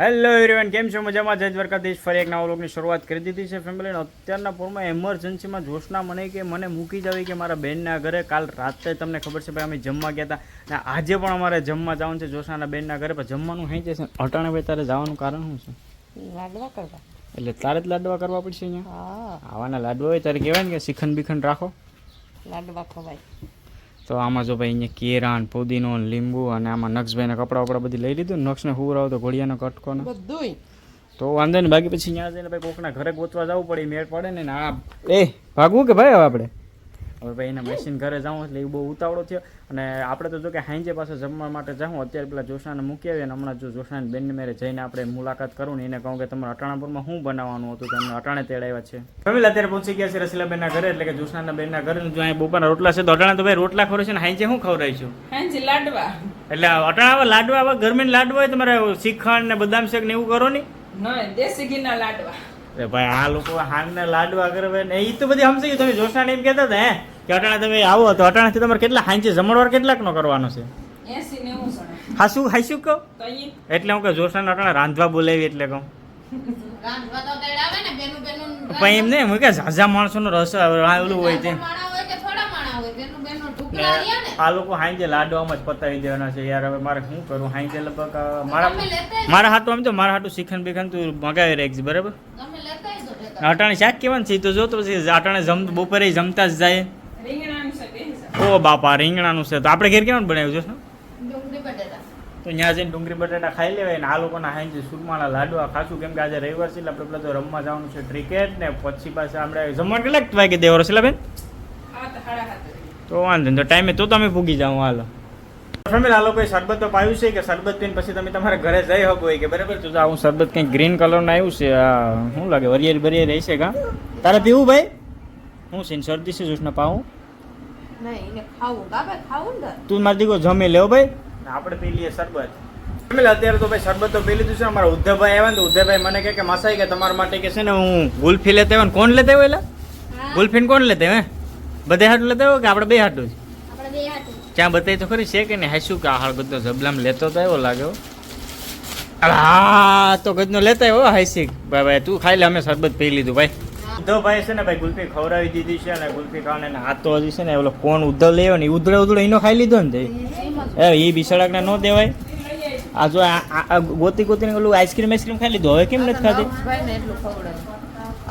Hello everyone કેમ છો? મજામાં? જય દ્વારકાધીશ. ફરી એક નવા લોકની શરૂઆત કરી દીધી છે ફેમિલી અત્યારના પૂરમાં એમરજન્સીમાં જોશના મને કે મને મૂકી જવી કે મારા બેનના ઘરે. કાલ રાતે તમને ખબર છે ભાઈ અમે જમવા ગયા હતા. અને આજે પણ અમારે જમવા જવાનું છે જોશનાના બેનના ઘરે. પણ જમવાનું થઈ છે. અટાણે ભાઈ તારે જવાનું કારણ શું છે? લાડવા કરવા. એટલે તારે જ લાડવા કરવા પડશે અહીંયા? હા. આવાના લાડવા હોય તારે કહેવાય ને કે શિખંડ બીખંડ રાખો. લાડવા ખવાય. તો આમાં જો ભાઈ અહીંયા કેરાન ને પુદીનો લીંબુ અને આમાં નક્ષભાઈને કપડાં વપડા બધી લઈ લીધું. નક્ષને હુરાવ તો ઘોડિયાનો કટકો ને. બધું તો વાંધો નહીં બાકી પછી ત્યાં જઈને ભાઈ કોકના ઘરે ગોતવા જવું પડે મેળ પડે ને ને આ એ ભાગવું કે ભાઈ હવે આપણે? હવે ભાઈ એના મશીન ઘરે જાઉં એટલે એ બહુ ઉતાવળો થયો. અને આપણે તો જો કે હાંજે પાસે જમવા માટે જાઉં અત્યારે પેલા જોશાને મૂકી આવીએ અને હમણાં જો જોશાને બેનને મેરે જઈને આપણે મુલાકાત કરું ને એને કહું કે તમારે અટાણાપુરમાં શું બનાવવાનું હતું? તમને અટાણે તેડાવ્યા છે. ફેમિલી અત્યારે પહોંચી ગયા છે રસીલાબેનના ઘરે એટલે કે જોશાના બેનના ઘરે. જો અહીંયા બપોરના રોટલા છે તો અટાણા તો ભાઈ રોટલા ખોરે છે ને હાંજે શું ખવડાવીશું હાંજી લાડવા. એટલે અટાણા લાડવા આવા ગરમીના લાડવા હોય તમારે શ્રીખંડ ને બદામ શેક ને એવું કરો નહીં? દેશી ઘીના લાડવા. ભાઈ આ લોકો હાનને લાડવા કરે ને એ તો બધી સમજી ગયું તમે જોશનાને એમ કહેતા હતા હે કે અટાણા તમે આવો તો અટાણાથી તમારે કેટલા હાંચે જમણવાર કેટલાકનો કરવાનો છે? હાસું હાસું કહો? એટલે હું કે જોશનાને અટાણે રાંધવા બોલાવી એટલે કહું. પણ એમ નહીં હું કે ઝાઝા માણસોનો રસ ઓલું હોય છે આ લોકો હાંજે લાડવામાં જ પતાવી દેવાના છે યાર હવે મારે શું કરું? હાંજે લગભગ મારા મારા હાટું આમ તો મારા હાટું શીખન બીખન તું મગાવી રાખજે બરાબર તમે લેતા આવજો ઢેકા. અટાણે શાક કેવાનું છે? તો જોતો છે અટાણે જમ બપોરે જમતા જ જાય. છે ઓ બાપા રીંગણાનું છે. તો આપણે ઘેર કેવાનું બનાવ્યું છે શું? ડુંગળી બટેટા. તો ત્યાં જઈને ડુંગળી બટાટા ખાઈ લેવાય ને આ લોકોના હાંજે સુરમાના લાડવા ખાશું. કેમ કે આજે રવિવાર છે એટલે આપણે પેલા તો રમવા જવાનું છે ક્રિકેટ ને પછી પાછા આપણે જમવાનું કેટલાક વાગે દેવાનો છે બેન? હાથ હાડા હાથ. તો વાંધો નહીં. તો ટાઈમે તો તમે ભૂગી જાઓ હાલો. ફેમિલી આ લોકોએ શરબત તો પાયું છે કે શરબત પીને પછી તમે તમારા ઘરે જઈ શકો હોય કે બરાબર? તો હું શરબત કંઈક ગ્રીન કલરનું આવ્યું છે આ શું લાગે વરિયર બરિયેરી રહેશે કા? તારે પીવું ભાઈ? હું છે શરદી છે જૂસને પાવું. નહીં ખાવું ખાવું તું મારી દીકરો જમી લેવો ભાઈ. આપણે પી લઈએ શરબત. ફેમિલી અત્યારે તો ભાઈ શરબત તો પી લીધું છે અમારા ઉદ્ધવભાઈ આવ્યા ને તો ઉદ્ધવભાઈ મને કહે કે માસાઈ કે તમારા માટે કે છે ને હું ગુલ્ફી લેતા આવ્યો ને કોણ લેતા આવ્યો એટલે ગુલ્ફીને કોણ લેતા આવ્યો હે? બધે હાટું લેતા આવ્યો કે આપણે બે હાટું જ? આપણે બે હાથું ક્યાં બતાવી તો ખરી છે કે નહીં? હાસ્યું કે આહાર ગદનો જબલામ લેતો તો એવો લાગ્યો હા. તો ગદનો લેતા આવ્યો હાઈસિક ભાઈ ભાઈ, તું ખાઈ લે, અમે શરબત પી લીધું, ભાઈ. તો ભાઈ છે ને ભાઈ, ગુલ્ફી ખવડાવી દીધી છે અને ગુલ્ફી ખાવાને ને તો હજી છે ને ઓલો કોણ ઉધળ લેવો ને ઉધળે ઉધળે એનો ખાઈ લીધો ને એ એ બિસાડાકને ન દેવાય. આ જો ગોતી ગોતીને ઓલું આઈસ્ક્રીમ આઈસ્ક્રીમ ખાઈ લીધું, હવે કેમ નથી ખાધી?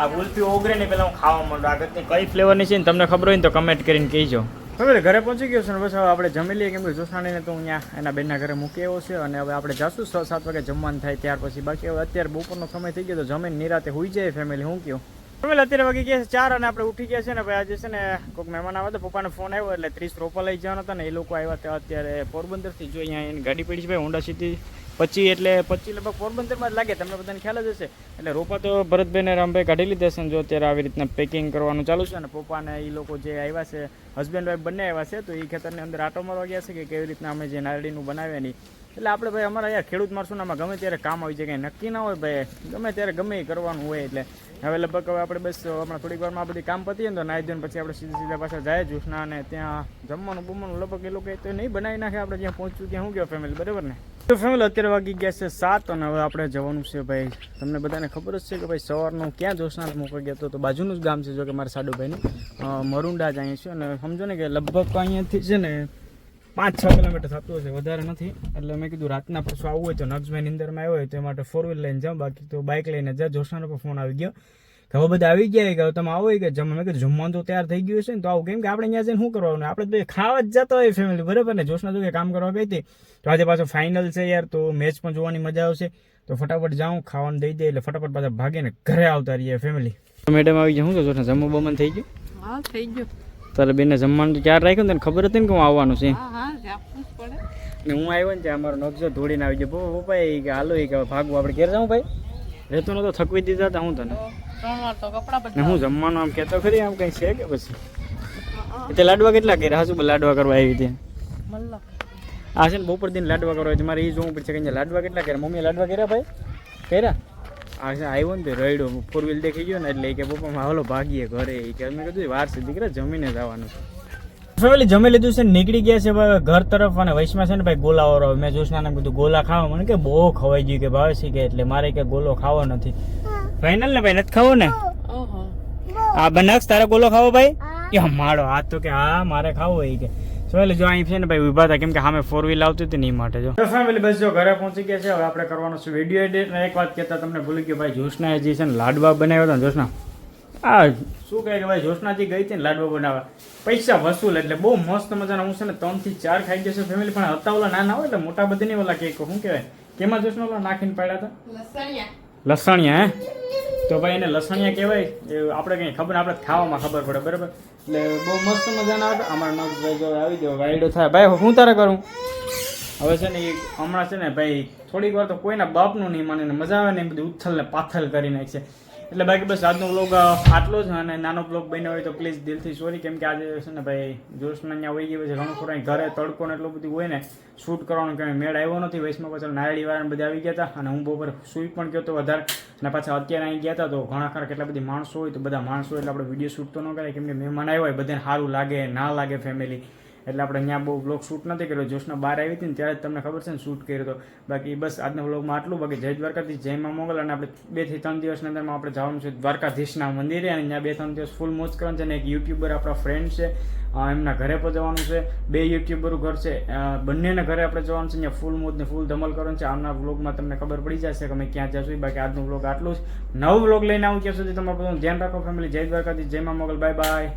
આ ગુલ્ફી ઓગરે ને પેલા હું ખાવા માંડું. આગળ કઈ ફ્લેવરની છે ને તમને ખબર હોય ને તો કમેન્ટ કરીને કહેજો. હવે ઘરે પહોંચી ગયો છે ને બસ હવે આપણે જમી લઈએ કેમ કે જોસાણીને તો અહીંયા એના બેનના ઘરે મૂકી આવ્યો છે અને હવે આપણે જાશું છ સાત વાગે જમવાનું થાય ત્યાર પછી. બાકી હવે અત્યારે બપોરનો સમય થઈ ગયો તો જમીન નિરાતે હોઈ જાય ફેમિલી હું કયો? ફેમિલી અત્યારે વાગી ગયા છે ચાર અને આપણે ઉઠી ગયા છે ને ભાઈ આજે છે ને કોઈક મહેમાન આવે તો પપ્પાનો ફોન આવ્યો એટલે ત્રીસ રોપા લઈ જવાનો હતા ને એ લોકો આવ્યા હતા અત્યારે પોરબંદરથી. જો અહીંયા એની ગાડી પડી છે ભાઈ હોન્ડા સિટી પચી એટલે પચી લગભગ પોરબંદરમાં જ લાગે, તમને બધાને ખ્યાલ જ હશે. એટલે રોપા તો ભરતભાઈ ને રામભાઈ કાઢી લીધા છે જો અત્યારે આવી રીતના પેકિંગ કરવાનું ચાલુ છે અને પપ્પાને એ લોકો જે આવ્યા છે હસબન્ડ વાઈફ બંને આવ્યા છે, તો એ ખેતરની અંદર આટો મારવા ગયા છે કે કેવી રીતના અમે જે નારળીનું બનાવ્યા નહીં એટલે આપણે ભાઈ અમારા અહીંયા ખેડૂત માણસોને આમાં ગમે ત્યારે કામ આવી જાય, કંઈ નક્કી ના હોય ભાઈ. ગમે ત્યારે ગમે એ કરવાનું હોય એટલે. હવે લગભગ હવે આપણે બસ હમણાં થોડીક વારમાં આ બધી કામ પતીએ ને તો નાઈ ધોઈને પછી આપણે સીધા સીધા પાછા જાય જૂસના અને ત્યાં જમવાનું બમવાનું લગભગ એ લોકો તો નહીં બનાવી નાખે આપણે જ્યાં પહોંચ્યું ત્યાં શું ગયો ફેમિલી બરાબર ને? તો ફેમિલી અત્યારે વાગી ગયા છે સાત અને હવે આપણે જવાનું છે ભાઈ. તમને બધાને ખબર જ છે કે ભાઈ સવારનું ક્યાં જોશના મૂકી ગયો હતો તો બાજુનું જ ગામ છે જો કે મારા સાડુભાઈનું. મરુંડા જ અહીંયા છે અને સમજો ને કે લગભગ અહીંયાથી છે ને પાંચ છ કિલોમીટર થતું હશે વધારે નથી. એટલે મેં કીધું રાતના પાછું આવવું હોય તો નક્ષભાઈ નિંદરમાં આવ્યો હોય તો એ માટે ફોર વ્હીલ લઈને જાઉં. બાકી તો બાઇક લઈને જા જોશાનો પણ ફોન આવી ગયો. કે હવે બધા આવી ગયા. કે તમે આવો કે જમવા. મેં કીધું જમવાનું તો તૈયાર થઈ ગયું છે ને તો આવું કેમ કે આપણે અહીંયા જઈને શું કરવાનું? આપણે તો ખાવા જ જતા હોય ફેમિલી બરાબર ને? જોશના તો કે કામ કરવા ગઈ હતી. તો આજે પાછો ફાઇનલ છે યાર તો મેચ પણ જોવાની મજા આવશે. તો ફટાફટ જાઉં ખાવાનું દઈ દે એટલે ફટાફટ પાછા ભાગીને ઘરે આવતા રહીએ ફેમિલી મેડમ આવી ગયા. શું જોશના જમવા બમન થઈ ગયું? હા થઈ ગયો. તારે બેને જમવાનું ચાર રાખ્યું ને તને ખબર હતી ને કે હું આવવાનું છે? ને હું આવ્યો ને ત્યાં અમારો નકશો ધોડીને આવી ગયો. બહુ પપ્પા એ કે હાલો એ કે ભાગવું આપણે ઘેર જાઉં ભાઈ? રહેતો નતો થકવી દીધા હતા હું તને. હું જમવાનું આમ કહેતો ખરી આમ કંઈ છે કે પછી? એટલે લાડવા કેટલા કર્યા? હાસુ લાડવા કરવા આવી હતી. આ છે ને બપોર દિન લાડવા કરવા મારે એ જોવું પડશે કે લાડવા કેટલા કર્યા? મમ્મીએ લાડવા કર્યા ભાઈ? કર્યા? આવ્યો ને તે રડ્યો. ફોર વ્હીલ દેખી ગયો ને એટલે કે પપ્પા હાલો ભાગીએ ઘરે. કે મેં કીધું વાર છે દીકરા જમીને જવાનું છે. ફેમિલી જમી લીધું છે ને નીકળી ગયા છે ઘર તરફ અને વૈશમાં છે ને ભાઈ ગોલા વાળો મેં જોશનાને કીધું ગોલા ખાવા મને કે બહુ ખવાઈ ગયું કે ભાવે છે કે એટલે મારે કે ગોલો ખાવો નથી. ફાઇનલ ને ભાઈ નથી ખાવો ને? ઓહો. આ બનાક્ષ તારે ગોલો ખાવો ભાઈ? એ મારો હાથ તો કે હા મારે ખાવો એ કે. એટલે જો અહીં છે ને ભાઈ ઊભા હતા કેમ કે સામે ફોર વ્હીલ આવતી હતી નહીં માટે જો. ફેમિલી બસ જો ઘરે પહોંચી ગયા છે હવે આપણે કરવાનો છે વીડિયો એડિટ એક વાત કહેતા તમને ભૂલી ગયો ભાઈ જોશના જે છે ને લાડવા બનાવ્યા હતા ને જોશના આ શું કહે કે ભાઈ જોશનાજી ગઈ હતી ને લાડવા બનાવવા? પૈસા વસૂલ એટલે બહુ મસ્ત મજાના હું છે ને ત્રણથી ચાર ખાઈ જશે ફેમિલી પણ હતા ઓલા નાના હોય એટલે મોટા બધી ઓલા કેક શું કહેવાય? કેમાં જોશના ઓલા નાખીને પાડ્યા હતા? લસણિયા. લસણિયા હે? તો ભાઈ એને લસણિયા કહેવાય આપણે કંઈ ખબર, આપણે ખાવામાં ખબર પડે, બરાબર? એટલે બહુ મસ્ત મજાના હતા. અમારા નગભાઈ જો આવી ગયો, વાયડો થાય. ભાઈ હું તારે કરું? હવે છે ને એ હમણાં છે ને ભાઈ થોડીક વાર તો કોઈના બાપનું નહીં માને મજા આવે ને એ બધી ઉથલ ને પાથલ કરી નાખશે એટલે બાકી બસ આજનો બ્લોગ આટલો જ અને નાનો બ્લોગ બન્યો હોય તો પ્લીઝ દિલથી સોરી કેમ કે આજે છે ને ભાઈ જોશના અહીંયા વહી ગયો છે ઘણું ખરું ઘરે તડકો ને એટલું બધું હોય ને શૂટ કરવાનું કંઈ મેળ આવ્યો નથી. વૈષ્ણવ પાછળ નારળી વાળા બધા આવી ગયા હતા અને હું બપોર સૂઈ પણ ગયો હતો વધારે. અને પાછા અત્યારે અહીં ગયા હતા તો ઘણા ખરા કેટલા બધી માણસો હોય તો બધા માણસો એટલે આપણે વીડિયો શૂટ તો ન કરાય, કેમ કે મહેમાન આવ્યા હોય, બધાને સારું લાગે, ના લાગે ફેમિલી એટલે આપણે અહીંયા બહુ બ્લોગ શૂટ નથી કર્યો. જોશના બહાર આવી હતી ને ત્યારે તમને ખબર છે ને શૂટ કર્યો હતો. બાકી બસ આજના બ્લોગમાં આટલું. બાકી જય દ્વારકાથી જયમાં મોગલ અને આપણે બેથી ત્રણ દિવસની અંદરમાં આપણે જવાનું છે દ્વારકાધીશના મંદિરે અને ત્યાં બે ત્રણ દિવસ ફૂલ મોજ કરવાનું છે અને એક યુટ્યુબર આપણા ફ્રેન્ડ છે. એમના ઘરે પણ જવાનું છે. બે યુટ્યુબરો ઘર છે. બંનેના ઘરે આપણે જવાનું છે. અહીંયા ફૂલ મોજ ને ફૂલ ધમલ કરવાનું છે. આમના બ્લોગમાં તમને ખબર પડી જશે કે અમે ક્યાં જશું બાકી આજનો બ્લોગ આટલું જ. નવો બ્લોગ લઈને આવું ત્યાં સુધી તમારું બધું ધ્યાન રાખો ફેમિલી જય દ્વારકાથી જય માં મોગલ. Bye bye